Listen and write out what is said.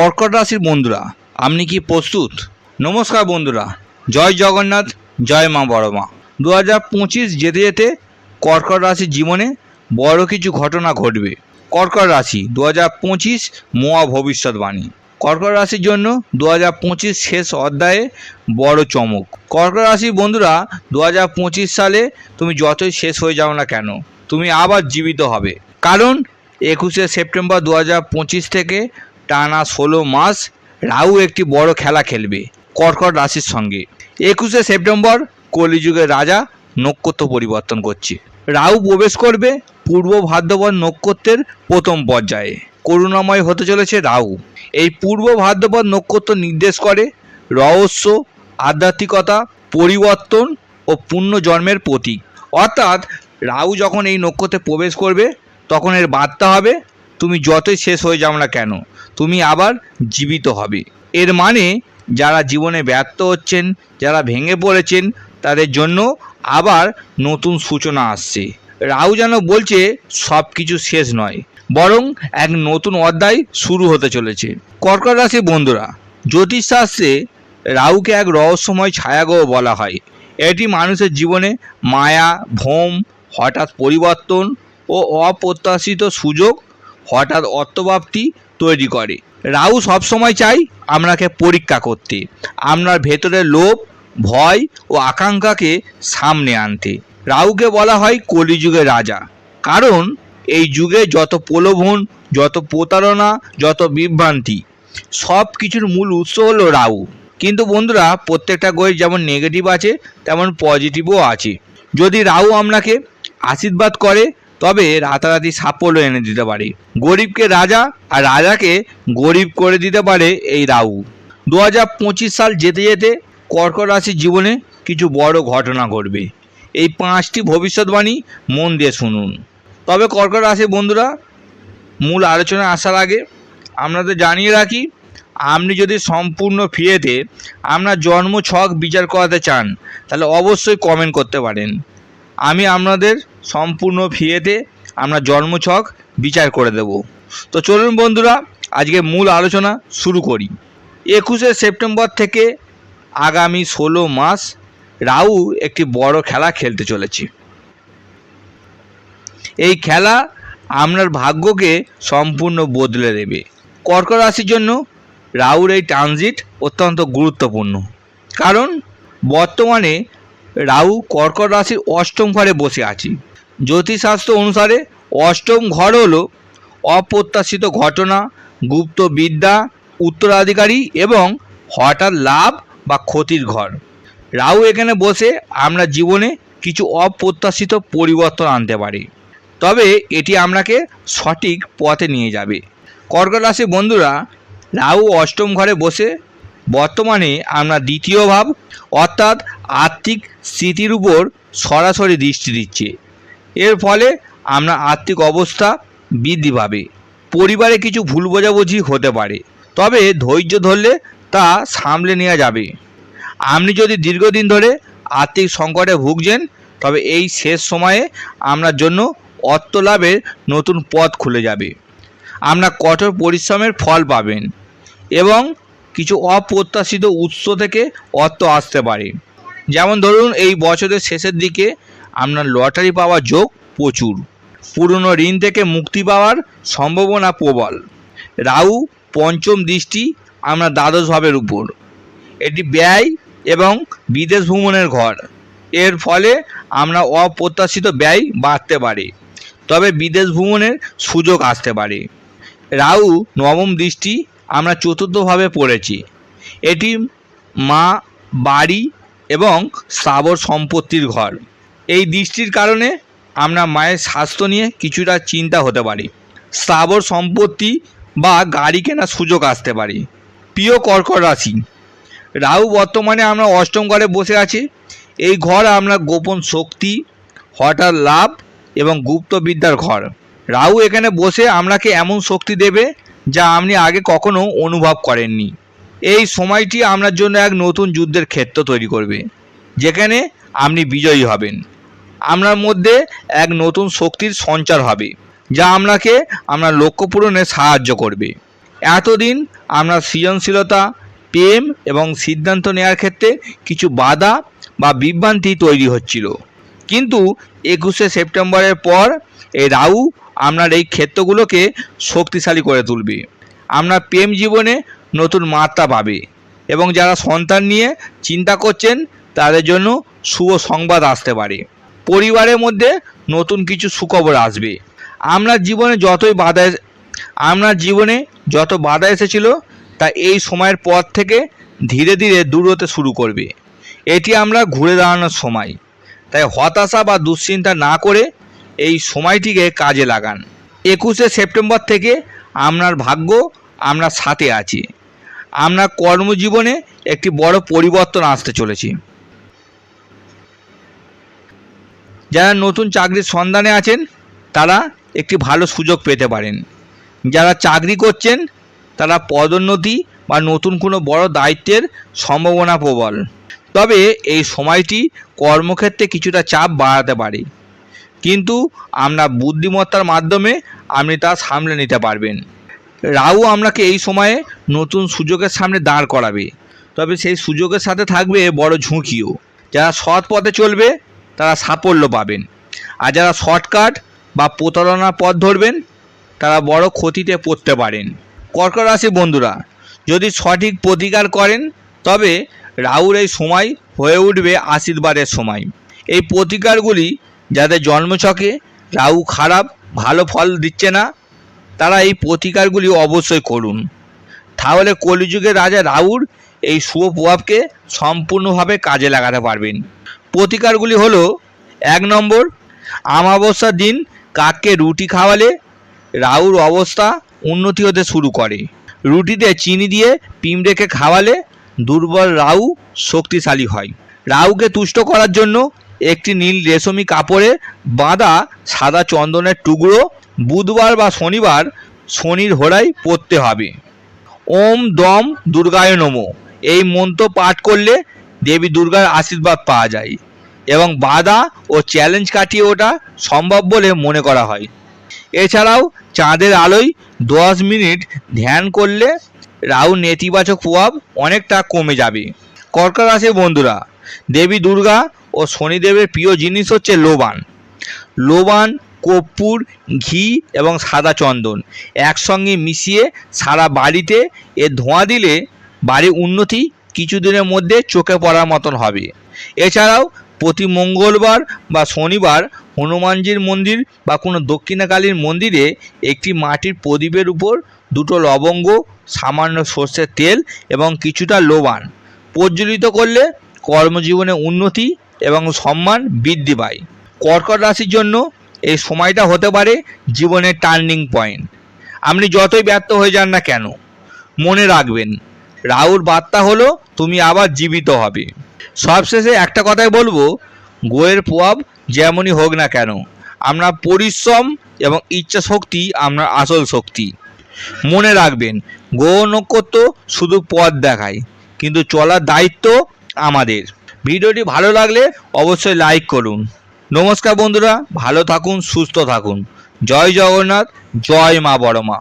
কর্কট রাশির বন্ধুরা, আপনি কি প্রস্তুত? নমস্কার বন্ধুরা, জয় জগন্নাথ, জয় মা বড় মা দু হাজার পঁচিশ যেতে যেতে কর্কট রাশির জীবনে বড় কিছু ঘটনা ঘটবে। কর্কট রাশি দু হাজার পঁচিশ মোয়া ভবিষ্যৎবাণী। কর্কট রাশির জন্য দু হাজার পঁচিশ শেষ অধ্যায়ে বড় চমক। কর্কট রাশির বন্ধুরা দু হাজার পঁচিশ সালে তুমি যতই শেষ হয়ে যাও না কেন, তুমি আবার জীবিত হবে। কারণ একুশে সেপ্টেম্বর দু হাজার পঁচিশ থেকে টানা ষোলো মাস রাহু একটি বড় খেলা খেলবে, কর্কট রাশির সঙ্গে। একুশে সেপ্টেম্বর কলিযুগের রাজা নক্ষত্র পরিবর্তন করছে। রাহু প্রবেশ করবে পূর্ব ভাদ্রপদ নক্ষত্রের প্রথম পর্যায়ে। করুণাময় হতে চলেছে রাহু। এই পূর্ব ভাদ্রপদ নক্ষত্র নির্দেশ করে রহস্য, আধ্যাত্মিকতা, পরিবর্তন ও পূর্ণ পুণ্যজন্মের প্রতীক। অর্থাৎ রাহু যখন এই নক্ষত্রে প্রবেশ করবে, তখন এর বার্তা হবে তুমি যতই শেষ হয়ে যাও না কেন, তুমি আবার জীবিত হবে। এর মানে যারা জীবনে ব্যর্থ হচ্ছেন, যারা ভেঙে পড়েছেন, তাদের জন্য আবার নতুন সূচনা আসছে। রাহু যেন বলছে সব কিছু শেষ নয়, বরং এক নতুন অধ্যায় শুরু হতে চলেছে। কর্কট রাশির বন্ধুরা জ্যোতিষশাস্ত্রে রাহুকে এক রহস্যময় ছায়াগ্রহ বলা হয়। এটি মানুষের জীবনে মায়া, ভ্রম, হঠাৎ পরিবর্তন ও অপ্রত্যাশিত সুযোগ হঠাৎ অর্থপ্রাপ্তি তৈরি করে। রাহু সবসময় চাই আপনাকে পরীক্ষা করতে। আপনার ভেতরের লোভ, ভয় ও আকাঙ্ক্ষাকে সামনে আনতে। রাহুকে বলা হয় কলিযুগের রাজা। কারণ এই যুগে যত প্রলোভন, যত প্রতারণা, যত বিভ্রান্তি সব কিছুর মূল উৎস হলো রাহু। কিন্তু বন্ধুরা, প্রত্যেকটা গ্রহের যেমন নেগেটিভ আছে, তেমন পজিটিভও আছে। যদি রাহু আপনাকে আশীর্বাদ করে তবে রাতারাতি সাফল্য এনে দিতে পারে। গরিবকে রাজা আর রাজাকে গরিব করে দিতে পারে এই রাহু। দু হাজার পঁচিশ সাল যেতে যেতে কর্কট রাশির জীবনে কিছু বড় ঘটনা ঘটবে। এই পাঁচটি ভবিষ্যৎবাণী মন দিয়ে শুনুন। তবে কর্কট রাশি বন্ধুরা, মূল আলোচনায় আসার আগে আপনাদের জানিয়ে রাখি, আপনি যদি সম্পূর্ণ ফিরেতে আপনার জন্ম ছক বিচার করাতে চান, তাহলে অবশ্যই কমেন্ট করতে পারেন। আমি আপনাদের সম্পূর্ণ ফিরেতে আমরা জন্ম ছক বিচার করে দেব। তো চলুন বন্ধুরা, আজকে মূল আলোচনা শুরু করি। একুশে সেপ্টেম্বর থেকে আগামী ষোলো মাস রাউ একটি বড় খেলা খেলতে চলেছে। এই খেলা আপনার ভাগ্যকে সম্পূর্ণ বদলে দেবে। কর্কট রাশির জন্য রাহুর এই ট্রানজিট অত্যন্ত গুরুত্বপূর্ণ। কারণ বর্তমানে রাহু কর্কট রাশির অষ্টম ঘরে বসে আছে। জ্যোতিষশাস্ত্র অনুসারে অষ্টম ঘর হল অপ্রত্যাশিত ঘটনা, গুপ্ত বিদ্যা, উত্তরাধিকারী এবং হঠাৎ লাভ বা ক্ষতির ঘর। রাহু এখানে বসে আমরা জীবনে কিছু অপ্রত্যাশিত পরিবর্তন আনতে পারে। তবে এটি আপনাকে সঠিক পথে নিয়ে যাবে। কর্কট রাশির বন্ধুরা, রাহু অষ্টম ঘরে বসে বর্তমানে আমরা দ্বিতীয় ভাব, অর্থাৎ আর্থিক স্থিতির উপর সরাসরি দৃষ্টি দিচ্ছে। এর ফলে আমরা আর্থিক অবস্থা বৃদ্ধি পাবে। পরিবারে কিছু ভুল বোঝাবুঝি হতে পারে। তবে ধৈর্য ধরলে তা সামলে নেওয়া যাবে। আপনি যদি দীর্ঘদিন ধরে আর্থিক সংকটে ভুগছেন, তবে এই শেষ সময়ে আপনার জন্য অর্থ লাভের নতুন পথ খুলে যাবে। আপনার কঠোর পরিশ্রমের ফল পাবেন এবং কিছু অপ্রত্যাশিত উৎস থেকে অর্থ আসতে পারে। যেমন ধরুন, এই বছরের শেষের দিকে আপনার লটারি পাওয়ার যোগ প্রচুর। পুরনো ঋণ থেকে মুক্তি পাওয়ার সম্ভাবনা প্রবল। রাহু পঞ্চম দৃষ্টি আপনার দ্বাদশ ভাবের উপর। এটি ব্যয় এবং বিদেশ ভ্রমণের ঘর। এর ফলে আমরা অপ্রত্যাশিত ব্যয় বাড়তে পারে, তবে বিদেশ ভ্রমণের সুযোগ আসতে পারে। রাহু নবম দৃষ্টি আমরা চতুর্থভাবে পড়েছি। এটি মা বাড়ি এবং স্থাবর সম্পত্তির ঘর। এই দৃষ্টির কারণে আমরা মায়ের স্বাস্থ্য নিয়ে কিছুটা চিন্তা হতে পারি। স্থাবর সম্পত্তি বা গাড়ি কেনার সুযোগ আসতে পারে। প্রিয় কর্কট রাশি, রাহু বর্তমানে আমরা অষ্টম ঘরে বসে আছি। এই ঘর আমরা গোপন শক্তি, হঠাৎ লাভ এবং গুপ্ত বিদ্যার ঘর। রাহু এখানে বসে আপনাকে এমন শক্তি দেবে যা আপনি আগে কখনো অনুভব করেননি। এই সময়টি আপনার জন্য এক নতুন যুদ্ধের ক্ষেত্র তৈরি করবে, যেখানে আপনি বিজয়ী হবেন। আপনার মধ্যে এক নতুন শক্তির সঞ্চার হবে, যা আপনাকে আপনার লক্ষ্য পূরণে সাহায্য করবে। এতদিন আপনার সৃজনশীলতা, প্রেম এবং সিদ্ধান্ত নেওয়ার ক্ষেত্রে কিছু বাধা বা বিভ্রান্তি তৈরি হচ্ছিল। কিন্তু একুশে সেপ্টেম্বরের পর এই রাহু আপনার এই ক্ষেত্রগুলোকে শক্তিশালী করে তুলবে। আপনার প্রেম জীবনে নতুন মাত্রা পাবে। এবং যারা সন্তান নিয়ে চিন্তা করছেন, তাদের জন্য শুভ সংবাদ আসতে পারে। পরিবারের মধ্যে নতুন কিছু সুখবর আসবে। আপনার জীবনে যতই বাধা আপনার জীবনে যত বাধা এসেছিল, তা এই সময়ের পর থেকে ধীরে ধীরে দূর হতে শুরু করবে। এটি আমরা ঘুরে দাঁড়ানোর সময়। তাই হতাশা বা দুশ্চিন্তা না করে এই সময়টিকে কাজে লাগান। একুশে সেপ্টেম্বর থেকে আপনার ভাগ্য আপনার সাথে আছে। আপনার কর্মজীবনে একটি বড় পরিবর্তন আসতে চলেছি। যারা নতুন চাকরির সন্ধানে আছেন, তারা একটি ভালো সুযোগ পেতে পারেন। যারা চাকরি করছেন, তারা পদোন্নতি বা নতুন কোনো বড় দায়িত্বের সম্ভাবনা প্রবল। তবে এই সময়টি কর্মক্ষেত্রে কিছুটা চাপ বাড়াতে পারে। কিন্তু আপনার বুদ্ধিমত্তার মাধ্যমে আপনি তা সামলে নিতে পারবেন। রাহু আপনাকে এই সময়ে নতুন সুযোগের সামনে দাঁড় করাবে। তবে সেই সুযোগের সাথে থাকবে বড় ঝুঁকিও। যারা সৎ পথে চলবে, তারা সাফল্য পাবেন। আর যারা শর্টকাট বা প্রতারণার পথ ধরবেন, তারা বড় ক্ষতিতে পড়তে পারেন। কর্কট রাশি বন্ধুরা, যদি সঠিক প্রতিকার করেন, তবে রাহুর এই সময় হয়ে উঠবে আশীর্বাদের সময়। এই প্রতিকারগুলি যাদের জন্মছকে রাহু খারাপ, ভালো ফল দিচ্ছে না তারা এই প্রতিকারগুলি অবশ্যই করুন। তাহলে কলিযুগের রাজা রাউর এই শুভ প্রভাবকে সম্পূর্ণভাবে কাজে লাগাতে পারবেন। প্রতিকারগুলি হলো, এক নম্বর আমাবস্যার দিন কাককে রুটি খাওয়ালে রাউর অবস্থা উন্নতি হতে শুরু করে। রুটিতে চিনি দিয়ে পিমড়েকে খাওয়ালে দুর্বল রাউ শক্তিশালী হয়। রাউকে তুষ্ট করার জন্য একটি নীল রেশমি কাপড়ে বাঁধা সাদা চন্দনের টুকরো বুধবার বা শনিবার শনির হোড়ায় পরতে হবে। ওম দম দুর্গায় নমো। এই মন্ত্র পাঠ করলে দেবী দুর্গার আশীর্বাদ পাওয়া যায় এবং বাধা ও চ্যালেঞ্জ কাটিয়ে ওঠা সম্ভব বলে মনে করা হয়। এছাড়াও চাঁদের আলোয় দশ মিনিট ধ্যান করলে রাহু নেতিবাচক প্রভাব অনেকটা কমে যাবে। কর্কট বন্ধুরা, দেবী দুর্গা ও শনিদেবের প্রিয় জিনিস হচ্ছে লোবান। লোবান কর্পূর, ঘি এবং সাদা চন্দন একসঙ্গে মিশিয়ে সারা বাড়িতে এর ধোঁয়া দিলে বাড়ির উন্নতি কিছুদিনের মধ্যে চোখে পড়ার মতন হবে। এছাড়াও প্রতি মঙ্গলবার বা শনিবার হনুমানজির মন্দির বা কোনো দক্ষিণাকালীর মন্দিরে একটি মাটির প্রদীপের উপর দুটো লবঙ্গ, সামান্য সর্ষের তেল এবং কিছুটা লোবান প্রজ্বলিত করলে কর্মজীবনে উন্নতি এবং সম্মান বৃদ্ধি পায়। কর্কট রাশির জন্য এই সময়টা হতে পারে জীবনের টার্নিং পয়েন্ট আপনি যতই ব্যর্থ হয়ে যান না কেন, মনে রাখবেন, রাহুর বার্তা হলো তুমি আবার জীবিত হবে। সবশেষে একটা কথাই বলব, গোয়ের প্রভাব যেমনই হোক না কেন আপনার পরিশ্রম এবং ইচ্ছা শক্তি আপনার আসল শক্তি। মনে রাখবেন গ্রহ নক্ষত্র শুধু পথ দেখায়, কিন্তু চলার দায়িত্ব আমাদের। ভিডিওটি ভালো লাগলে অবশ্যই লাইক করুন। নমস্কার বন্ধুরা ভালো থাকুন সুস্থ থাকুন। জয় জগন্নাথ জয় মা বড় মা